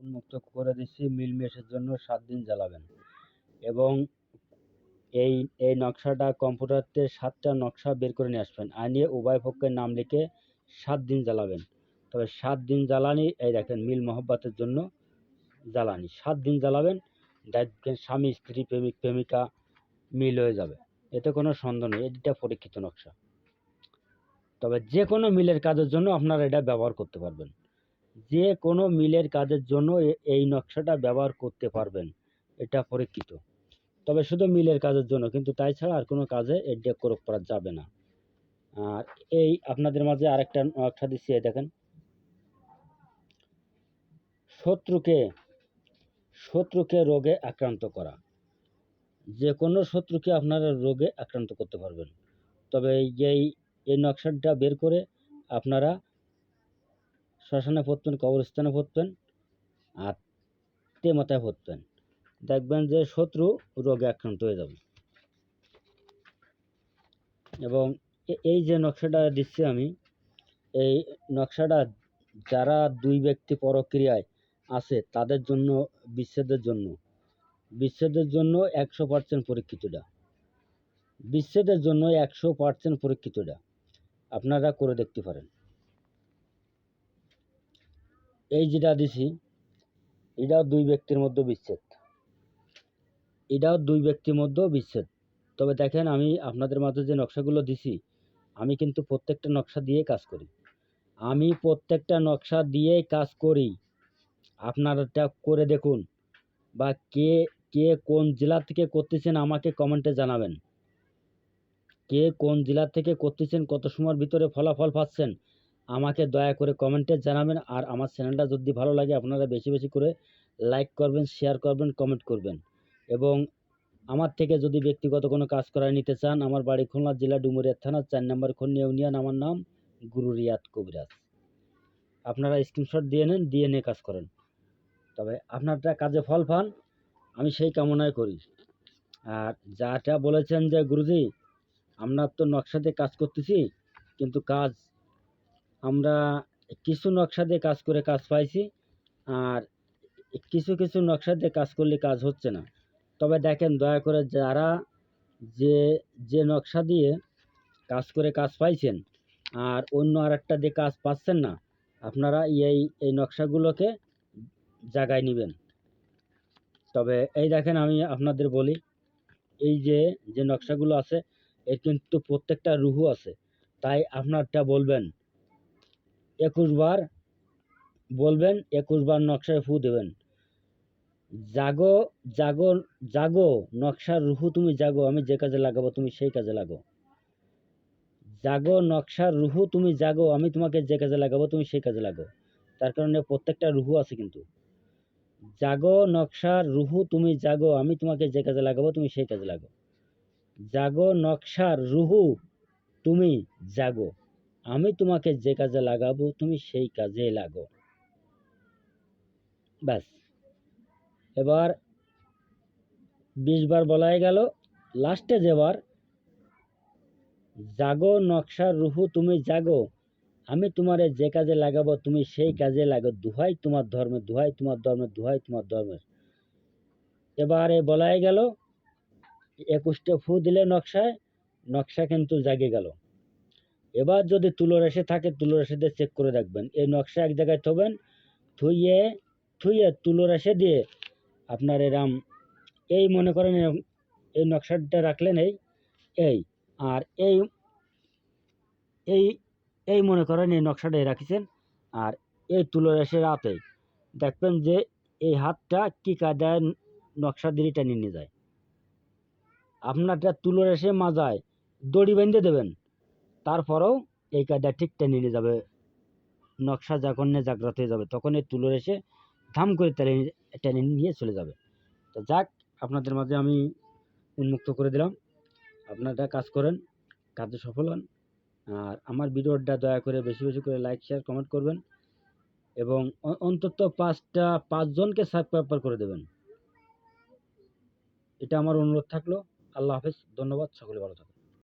উন্মুক্ত করে দিচ্ছি মিল মেশের জন্য সাত দিন জ্বালাবেন। এবং এই এই নকশাটা কম্পিউটারতে সাতটা নকশা বের করে নিয়ে আসবেন। আনিয়ে উভয় পক্ষের নাম লিখে সাত দিন জ্বালাবেন। তবে সাত দিন জ্বালানি, এই দেখেন, মিল মহব্বতের জন্য জ্বালানি। সাত দিন জ্বালাবেন, দেখবেন স্বামী, স্ত্রী, প্রেমিক, প্রেমিকা মিল হয়ে যাবে। এতে কোনো সন্দেহ নেই এটা পরীক্ষিত নকশা। তবে যে কোনো মিলের কাজের জন্য আপনারা এটা ব্যবহার করতে পারবেন। যে কোনো মিলের কাজের জন্য এই নকশাটা ব্যবহার করতে পারবেন। এটা পরীক্ষিত। তবে শুধু মিলের কাজের জন্য, কিন্তু তাই ছাড়া আর কোনো কাজে এটা প্রয়োগ করা যাবে না। আর এই আপনাদের মাঝে আরেকটা নকশা দিচ্ছি দেখেন। শত্রুকে শত্রুকে রোগে আক্রান্ত করা। যে কোনো শত্রুকে আপনারা রোগে আক্রান্ত করতে পারবেন। তবে এই- এই নকশাটা বের করে আপনারা শ্মশানে পড়তেন, কবরস্থানে পড়তেন আর তে মাথায় পড়তেন। দেখবেন যে শত্রু রোগে আক্রান্ত হয়ে যাবে। এবং এই যে নকশাটা দিচ্ছি আমি, এই নকশাটা যারা দুই ব্যক্তি পরক্রিয়ায় আছে, তাদের জন্য, বিচ্ছেদের জন্য বিচ্ছেদের জন্য একশো পার্সেন্ট পরীক্ষিতটা। বিচ্ছেদের জন্য একশো পার্সেন্ট পরীক্ষিতটা। আপনারা করে দেখতে পারেন। এই যেটা দিছি, এটাও দুই ব্যক্তির মধ্যে বিচ্ছেদ। এটাও দুই ব্যক্তির মধ্যেও বিচ্ছেদ। তবে দেখেন, আমি আপনাদের মাঝে যে নকশাগুলো দিছি, আমি কিন্তু প্রত্যেকটা নকশা দিয়ে কাজ করি। আমি প্রত্যেকটা নকশা দিয়েই কাজ করি। আপনারাটা করে দেখুন বা কে কে কোন জেলা থেকে করতেছেন আমাকে কমেন্টে জানাবেন। কে কোন জেলা থেকে করতেছেন, কত সময়ের ভিতরে ফলাফল পাচ্ছেন আমাকে দয়া করে কমেন্টে জানাবেন। আর আমার চ্যানেলটা যদি ভালো লাগে, আপনারা বেশি বেশি করে লাইক করবেন শেয়ার করবেন কমেন্ট করবেন। এবং আমার থেকে যদি ব্যক্তিগত কোনো কাজ করায় নিতে চান, আমার বাড়ি খুলনা জেলা ডুমুরিয়া থানা, চার নম্বর খন্নি ইউনিয়ন, আমার নাম গুরু রিয়াদ কবিরাজ। আপনারা স্ক্রিনশট দিয়ে নেন, দিয়ে নিয়ে কাজ করেন। তবে আপনারটা কাজে ফল পান, আমি সেই কামনাই করি। আর যাটা বলেছেন যে, গুরুজি, আমরা তো নকশাতে কাজ করতেছি, কিন্তু কাজ আমরা কিছু নকশা দিয়ে কাজ করে কাজ পাইছি, আর কিছু কিছু নকশা দিয়ে কাজ করলে কাজ হচ্ছে না। তবে দেখেন, দয়া করে যারা যে যে নকশা দিয়ে কাজ করে কাজ পাইছেন, আর অন্য আরেকটা দিয়ে কাজ পাচ্ছেন না, আপনারা এই এই নকশাগুলোকে জাগায় নেবেন। তবে এই দেখেন, আমি আপনাদের বলি, এই যে যে নকশাগুলো আছে, এর কিন্তু প্রত্যেকটা রুহু আছে। তাই আপনারটা বলবেন একুশ বার বলবেন, একুশ বার নকশায় ফু দেবেন। জাগো জাগো জাগো, নকশার রুহু তুমি জাগো, আমি যে কাজে লাগাবো তুমি সেই কাজে লাগো জাগো, নকশার রুহু তুমি জাগো, আমি তোমাকে যে কাজে লাগাবো তুমি সেই কাজে লাগো তার কারণে প্রত্যেকটা রুহু আছে কিন্তু। জাগো, নকশার রুহু তুমি জাগো, আমি তোমাকে যে কাজে লাগাবো তুমি সেই কাজে লাগো জাগো, নকশার রুহু তুমি জাগো। আমি তোমাকে যে কাজে লাগাবো, তুমি সেই কাজে লাগো। ব্যাস। এবার বিশ বার বলাই গেল, লাস্টে যেবার, জাগো নকশার রুহু, তুমি জাগো। আমি তোমারে যে কাজে লাগাবো, তুমি সেই কাজে লাগো। দুহাই তোমার ধর্মের দুহাই তোমার ধর্মের দুহাই তোমার ধর্মের এবারে বলাই গেল, একুশটা ফু দিলে নকশায়, নকশা কিন্তু জাগে গেল। এবার যদি তুলো রেশে থাকে তুলো রেশে দিয়ে চেক করে রাখবেন এই নকশা এক জায়গায় থবেন, থুইয়ে থুইয়ে তুলো রেশে দিয়ে আপনার এরাম, এই মনে করেন এই নকশাটা রাখলেন এই এই, আর এই এই এই মনে করেন এই নকশাটা রাখিছেন, আর এই তুলো রেশে রাতে দেখবেন যে এই হাতটা কি কায়দায় নকশা দিয়ে টেনে নিয়ে যায়। আপনারটা তুলো রেশে মাজায় দড়ি বেঁধে দেবেন। তারপরেও এই কায়দা ঠিক টেনে নিয়ে যাবে। নকশা যখন জাগ্রত হয়ে যাবে তখন এই তুলোর এসে ধাম করে টেনে টেনে নিয়ে চলে যাবে। তো যাক, আপনাদের মাঝে আমি উন্মুক্ত করে দিলাম। আপনারা কাজ করেন, কাজে সফল হন। আর আমার ভিডিওটা দয়া করে বেশি বেশি করে লাইক শেয়ার কমেন্ট করবেন এবং অন্তত পাঁচটা, পাঁচজনকে সাবস্ক্রাইবার করে দেবেন। এটা আমার অনুরোধ থাকল। আল্লাহ হাফেজ, ধন্যবাদ, সকলে ভালো থাকুন।